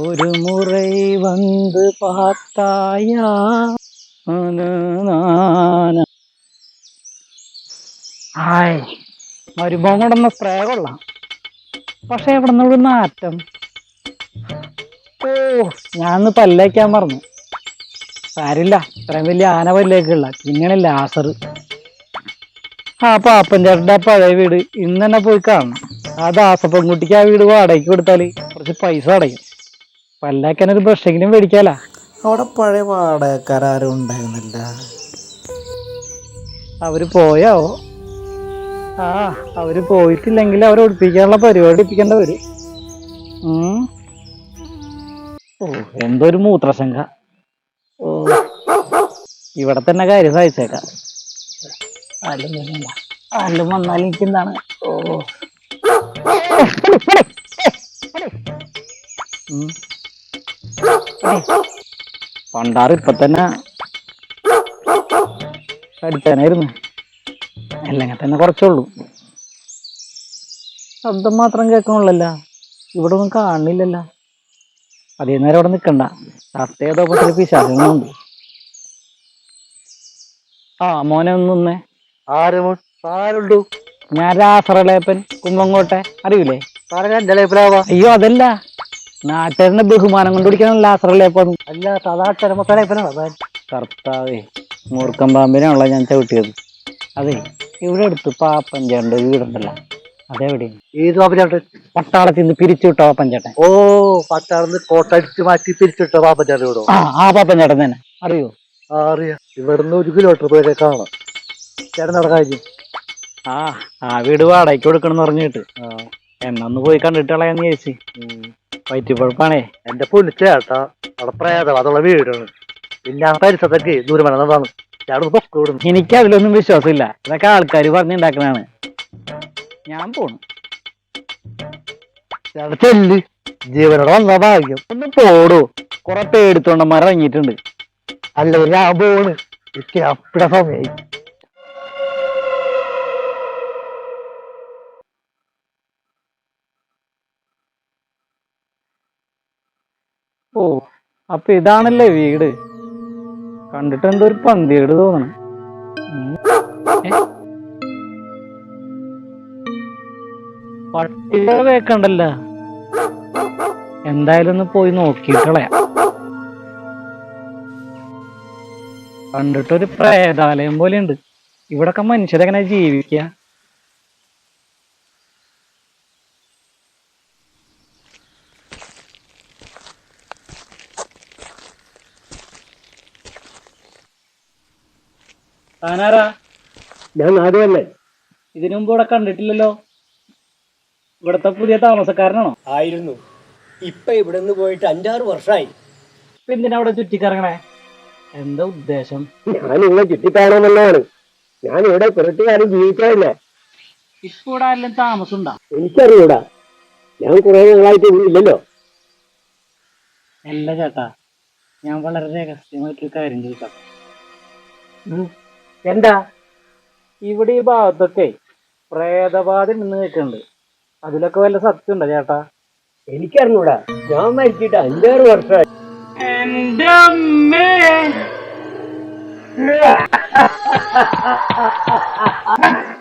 ഒരു മുറൈ വന്ന് പാത്തായ. ആയ് മരുഭവം കൊണ്ടുവന്ന സ്പ്രേ കൊള്ളാം. പക്ഷെ എവിടെ നിന്ന് നാറ്റം ഓ ഞാനൊന്ന് പല്ലേക്കാൻ മറന്നു. സാരില്ല ഇത്രയും വലിയ ആന പല്ലേക്കുള്ള. പിന്നെയാണ് ലാസർ ആ പാപ്പൻ ചേട്ടന്റെ പഴയ വീട് ഇന്ന് തന്നെ പോയി കാണണം. ആ ദാസപ്പൻകുട്ടിക്ക് ആ വീട് വാടകയ്ക്ക് കൊടുത്താൽ കുറച്ച് പൈസ അടയും. പല്ലാക്കാൻ ഒരു ബ്രഷെങ്കിലും മേടിക്കാലാ. അവിടെ പഴയ വാടകക്കാരും ഉണ്ടായിരുന്നില്ല. അവർ പോയാവോ ആ അവർ പോയിട്ടില്ലെങ്കിൽ അവരെ ഒടിപ്പിക്കാനുള്ള പരിപാടി ഒടിപ്പിക്കേണ്ട വരും. ഓ എന്തോ ഒരു മൂത്രശങ്ക ഓ ഇവിടെ തന്നെ കാര്യം സഹിച്ചേക്കാം. അല്ല എനിക്ക് എന്താണ് ഓ. പണ്ടാറ് ഇപ്പൊ തന്നെ കടിച്ചാനായിരുന്നു അല്ലെങ്കിൽ തന്നെ കുറച്ചുള്ളൂ. ശബ്ദം മാത്രം കേൾക്കണുള്ളല്ല. ഇവിടെ ഒന്നും കാണുന്നില്ലല്ല അതേ നേരം അവിടെ നിൽക്കണ്ട ചത്ത ഏതോ പക്ഷേ പിശാചങ്ങളുണ്ട് ആ മോനെ ഒന്നേ ആരുണ്ടു? ഞാൻ രാസറളേപ്പൻ കുമ്പങ്കോട്ടെ അറിയില്ലേ അയ്യോ അതല്ല. നാട്ടുകാരന്റെ ബഹുമാനം കൊണ്ട് ലാസറല്ലേ ലാസറലേപ്പം അല്ല സദാ മസാല കർത്താവേ മൂർക്കം പാമ്പിനാണല്ലോ ഞാൻ ചവിട്ടിയത്. അതെ ഇവിടെ അടുത്ത് പാപ്പഞ്ചേട്ടന്റെ വീടുണ്ടല്ലോ. അതെവിടെ ഏത് പാപ്പചാട്ടൻ പട്ടാളത്തിൽ നിന്ന് പിരിച്ചു വിട്ടോ പാപ്പഞ്ചേട്ടൻ ഓ പട്ടാളത്തിൽ കോട്ടടിച്ച് മാറ്റി പിരിച്ചുവിട്ട പാപ്പൻ ചേട്ടൻ ഇവിടെ. ആ ആ പാപ്പഞ്ചേട്ടൻ തന്നെ. അറിയോ? ആ അറിയാം. ഇവിടുന്ന് ഒരു കിലോമീറ്റർ പോയി കാണാം. ചേട്ടൻ നടക്കാതി ആ ആ വീട് വാടകയ്ക്ക് കൊടുക്കണം എന്ന് പറഞ്ഞിട്ട് എന്നൊന്ന് പോയി കണ്ടിട്ട് കളയാന്ന് ചോദിച്ചു വയറ്റിപ്പഴപ്പാണേ എന്റെ പൊന്നു ചേട്ടാ അവിടെ പ്രേതം അതുള്ള വീടാണ്. പിന്നെ ആ പരിസരത്തൊക്കെ ദൂരം വേണമെന്നതാണ് ചേട്ടൻ പൊക്കെ വിടുന്നു എനിക്ക് അതിലൊന്നും വിശ്വാസമില്ല. ഇതൊക്കെ ആൾക്കാർ പറഞ്ഞുണ്ടാക്കണാണ് ഞാൻ പോണു. ചേട്ടാ ചെല്ല്. ജീവനോടെ വന്ന ഭാഗ്യം. ഒന്ന് പോടൂ. കൊറേ പേടിത്തോണ്ടന്മാർ ഇറങ്ങിയിട്ടുണ്ട്. അല്ല ഞാൻ പോണ്. എനിക്ക് അപ്പിട സമയായി. അപ്പൊ ഇതാണല്ലേ വീട്? കണ്ടിട്ട് എന്തോ ഒരു പന്തിയേട് തോന്നണം. ഉം. ഏ? വേക്കണ്ടല്ല എന്തായാലും ഒന്ന് പോയി നോക്കിയിട്ട് കളയാം കണ്ടിട്ടൊരു പ്രേതാലയം ഉണ്ട് ഇവിടൊക്കെ മനുഷ്യരെങ്ങനെ ജീവിക്കുക താനാരാ? ഞാൻ നാടുവല്ലേ ഇതിനു മുമ്പ് ഇവിടെ കണ്ടിട്ടില്ലല്ലോ. ഇവിടത്തെ പുതിയ താമസക്കാരനാണോ? ആയിരുന്നു. ഇപ്പൊ ഇവിടെ നിന്ന് പോയിട്ട് അഞ്ചാറ് വർഷമായി ഇപ്പൊ എന്തിനാ അവിടെ ചുറ്റിക്കറങ്ങണേ? എന്താ ഉദ്ദേശം? ഞാൻ നിങ്ങളെ ചുറ്റിപ്പാണെന്നുള്ളതാണ് ഞാൻ ഇവിടെ പുരട്ടുകാരും ജീവിക്കാറില്ല. ഇപ്പൊ ഇവിടെ ആരെല്ലാം താമസം ഉണ്ടാ എനിക്കറിയൂടാ. ഞാൻ കുറെ നാളായിട്ട് ഇവിടെ ഇല്ലല്ലോ. അല്ല ചേട്ടാ ഞാൻ വളരെ രഹസ്യമായിട്ടൊരു കാര്യം ചോദിക്കാം. എന്താ? ഇവിടെ ഈ ഭാഗത്തൊക്കെ പ്രേതബാധ നിന്ന് കേൾക്കുന്നുണ്ട് അതിലൊക്കെ വല്ല സത്യം ഉണ്ടോ ചേട്ടാ? എനിക്കറിഞ്ഞൂടാ. ഞാൻ മരിച്ചിട്ട് അഞ്ചാറ് വർഷമായി. എന്റെ അമ്മേ.